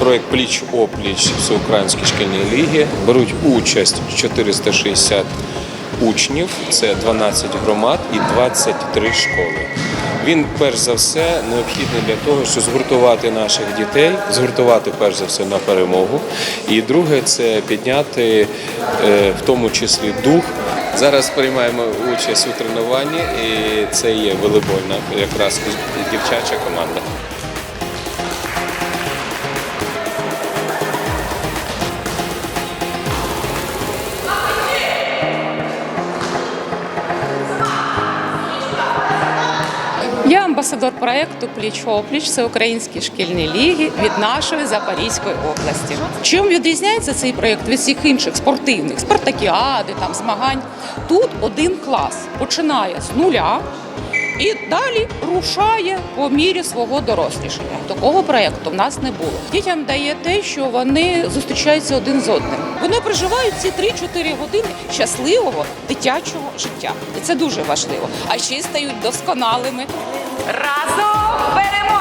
проект Пліч опліч Всеукраїнської шкільної ліги. Беруть участь 460 учнів, це 12 громад і 23 школи. Він перш за все необхідний для того, щоб згуртувати наших дітей, згуртувати перш за все на перемогу. І друге це підняти е, в тому числі дух. Зараз приймаємо участь у тренуванні, і це є волейбольна якраз дівчача команда. Я амбасадор проекту Пліч опліч Всеукраїнські шкільні ліги від нашої Запорізької області. Чим відрізняється цей проект від всіх інших спортивних спартакіади, там змагань? Тут один клас починає з нуля. І далі рушає по мірі свого дорослішання. Такого проєкту в нас не було. Дітям дає те, що вони зустрічаються один з одним. Вони проживають ці 3-4 години щасливого дитячого життя, і це дуже важливо. А ще й стають досконалими. Разом! Ю!